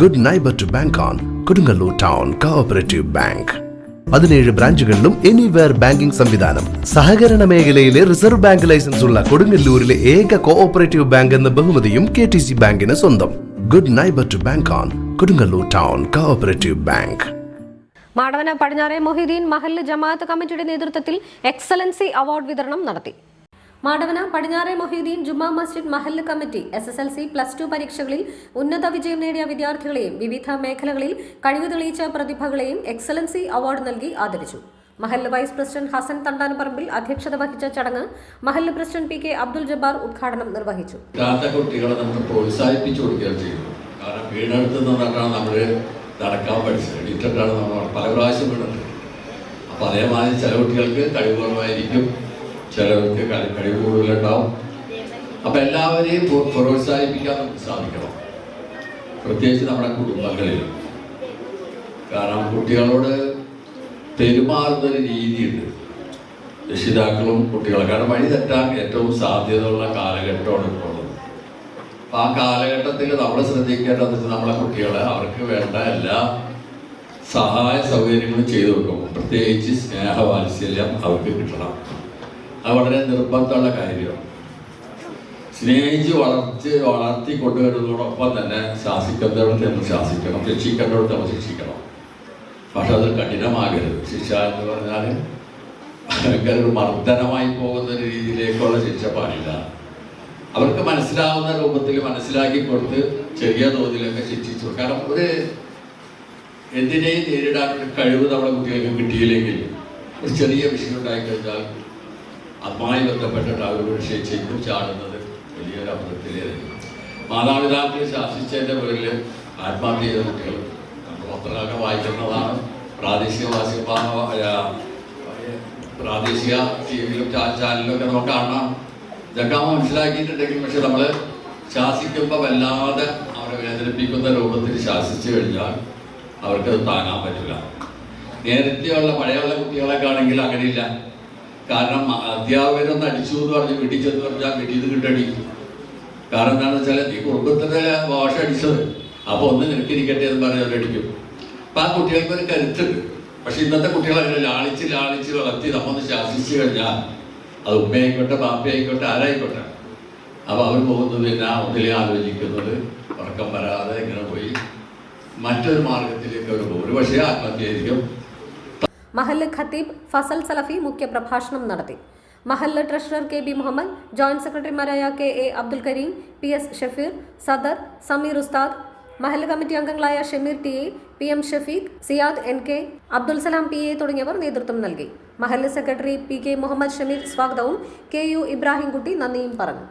Good neighbour to bank on Kodungallur town cooperative bank പതിനേഴ് ബ്രാഞ്ചുകളിലും anywhere banking സംവിധാനം. സഹകരണ മേഖലയിലെ റിസർവ് ബാങ്ക് ലൈസൻസ് ഉള്ള കൊടുങ്ങല്ലൂരിലെ ഏക കോഓപ്പറേറ്റീവ് ബാങ്ക് എന്ന ബഹുമതിയും കെ ടി സി ബാങ്കിന് സ്വന്തം. Good neighbour to bank on Kodungallur town cooperative bank Madavana പടിഞ്ഞാറെ മൊഹീദ്ദീൻ മഹല്ല് ജമാഅത്ത് കമ്മിറ്റിയുടെ നേതൃത്വത്തിൽ എക്സലൻസി അവാർഡ് വിതരണം നടത്തി. മാടവന പടിഞ്ഞാറെ മൊഹീദ്ദീൻ ജുമാ മസ്ജിദ് മഹല്ല് committee S S L C plus two പരീക്ഷകളിൽ ഉന്നത വിജയം നേടിയ വിദ്യാർത്ഥികളെയും വിവിധ മേഖലകളിൽ കഴിവ് തെളിയിച്ച പ്രതിഭകളെയും എക്സലൻസി അവാർഡ് നൽകി ആദരിച്ചു. മഹല്ല് വൈസ് പ്രസിഡന്റ് ഹസൻ തണ്ടാനപ്പറമ്പിൽ അധ്യക്ഷത വഹിച്ച ചടങ്ങ് മഹല്ല് president P K Abdul Jabbar ഉദ്ഘാടനം നിർവഹിച്ചു. കുട്ടികളെ നമ്മൾ കാരണം നമ്മൾ നടക്കാൻ പഠിച്ചത്. നമ്മൾ പല അതേമാതിരി ചില കുട്ടികൾക്ക് കഴിവ് കുറവായിരിക്കും ചിലർക്ക് കളി കഴിവ് കൂടുതലുണ്ടാവും. അപ്പം എല്ലാവരെയും പ്രോ- പ്രോത്സാഹിപ്പിക്കാൻ നമുക്ക് സാധിക്കണം. പ്രത്യേകിച്ച് നമ്മുടെ കുടുംബങ്ങളിൽ. കാരണം കുട്ടികളോട് പെരുമാറുന്നൊരു രീതിയുണ്ട്. രക്ഷിതാക്കളും കുട്ടികളും. കാരണം വഴി തെറ്റാൻ ഏറ്റവും സാധ്യതയുള്ള കാലഘട്ടമാണ് ഇപ്പോൾ. അപ്പം ആ കാലഘട്ടത്തിൽ നമ്മൾ ശ്രദ്ധിക്കേണ്ടത് നമ്മളെ കുട്ടികളെ അവർക്ക് വേണ്ട എല്ലാ സഹായ സൗകര്യങ്ങളും ചെയ്തു കൊടുക്കും. പ്രത്യേകിച്ച് സ്നേഹവാത്സല്യം അവർക്ക് കിട്ടണം. അത് വളരെ നിർബന്ധമുള്ള കാര്യമാണ്. സ്നേഹിച്ച് വളർച്ച് വളർത്തി കൊണ്ടുവരുന്നതോടൊപ്പം തന്നെ ശാസിക്കേണ്ടവിടത്ത് നമ്മൾ ശാസിക്കണം. ശിക്ഷിക്കേണ്ടവിടത്ത് നമ്മൾ ശിക്ഷിക്കണം. പക്ഷെ അത് കഠിനമാകരുത്. ശിക്ഷ എന്ന് പറഞ്ഞാൽ ഭയങ്കര മർദ്ദനമായി പോകുന്ന ഒരു രീതിയിലേക്കുള്ള ശിക്ഷ പാടില്ല. അവർക്ക് മനസ്സിലാവുന്ന രൂപത്തിൽ മനസ്സിലാക്കി കൊടുത്ത് ചെറിയ തോതിലൊക്കെ ശിക്ഷിച്ചു. കാരണം ഒരു എന്തിനേയും നേരിടാൻ കഴിവ് നമ്മുടെ കുട്ടികൾക്ക് കിട്ടിയില്ലെങ്കിൽ ഒരു ചെറിയ വിഷയം ഉണ്ടായിക്കഴിഞ്ഞാൽ അതുമായി ബന്ധപ്പെട്ടിട്ട് അവരോട് ഒരു ചാടുന്നത് വലിയൊരു അബദ്ധത്തിലേതായിരുന്നു മാതാപിതാക്കൾ ശാസിച്ചതിന്റെ പേരിൽ ആത്മഹത്യ ചെയ്ത കുട്ടികൾ. നമ്മൾ പത്രങ്ങളൊക്കെ വായിക്കുന്നതാണ്. പ്രാദേശിക വാസിക പ്രാദേശിക ടി വിയിലും ചാനലിലൊക്കെ നമുക്ക് കാണാം. ഇതൊക്കെ മനസ്സിലാക്കിയിട്ടുണ്ടെങ്കിൽ പക്ഷെ നമ്മൾ ശാസിക്കുമ്പോൾ വല്ലാതെ അവരെ വേദനിപ്പിക്കുന്ന രൂപത്തിൽ ശാസിച്ചു കഴിഞ്ഞാൽ അവർക്കത് താങ്ങാൻ പറ്റില്ല. നേരത്തെയുള്ള പഴയുള്ള കുട്ടികളൊക്കെ ആണെങ്കിൽ അങ്ങനെയില്ല. കാരണം അധ്യാപകരൊന്ന് അടിച്ചു എന്ന് പറഞ്ഞ് വീട്ടിൽ ചെന്ന് പറഞ്ഞാൽ വീട്ടിൽ നിന്ന് കാരണം എന്താണെന്ന് വെച്ചാൽ നീ കുടുംബത്തിന്റെ ഭാഷ അടിച്ചത്. അപ്പോൾ ഒന്ന് നിനക്കിരിക്കട്ടെ എന്ന് പറഞ്ഞ് അവരടിക്കും അപ്പം ആ കുട്ടികൾക്ക് ഒരു കരുത്തുണ്ട്. പക്ഷെ ഇന്നത്തെ കുട്ടികൾ അങ്ങനെ ലാളിച്ച് ലാളിച്ച് വളർത്തി നമ്മൊന്ന് ശാസിച്ചു കഴിഞ്ഞാൽ അത് ഉമ്മയായിക്കോട്ടെ ബാപ്പയായിക്കോട്ടെ ആരായിക്കോട്ടെ. അപ്പോൾ അവർ പോകുന്നത് പിന്നെ ഒന്നിലെ ആലോചിക്കുന്നത് ഉറക്കം വരാതെ ഇങ്ങനെ പോയി മറ്റൊരു മാർഗത്തിലേക്ക് അവർ പോകും. ഒരു പക്ഷേ ആത്മഹത്യയായിരിക്കും. മഹല്ല് ഖത്തീബ് ഫസൽ സലഫി മുഖ്യ പ്രഭാഷണം നടത്തി. മഹല്ല് treasurer K B Muhammad joint സെക്രട്ടറിമാരായ K A Abdul Kareem P S Shafeer സദർ സമീർ ഉസ്താദ് മഹല്ല് കമ്മിറ്റി അംഗങ്ങളായ Shameer T A P M Shafeeq Siyad N K Abdul Salam P A തുടങ്ങിയവർ നേതൃത്വം നൽകി. മഹല്ല് secretary P K Muhammad Shameer സ്വാഗതവും K U Ibrahimkutty നന്ദിയും പറഞ്ഞു.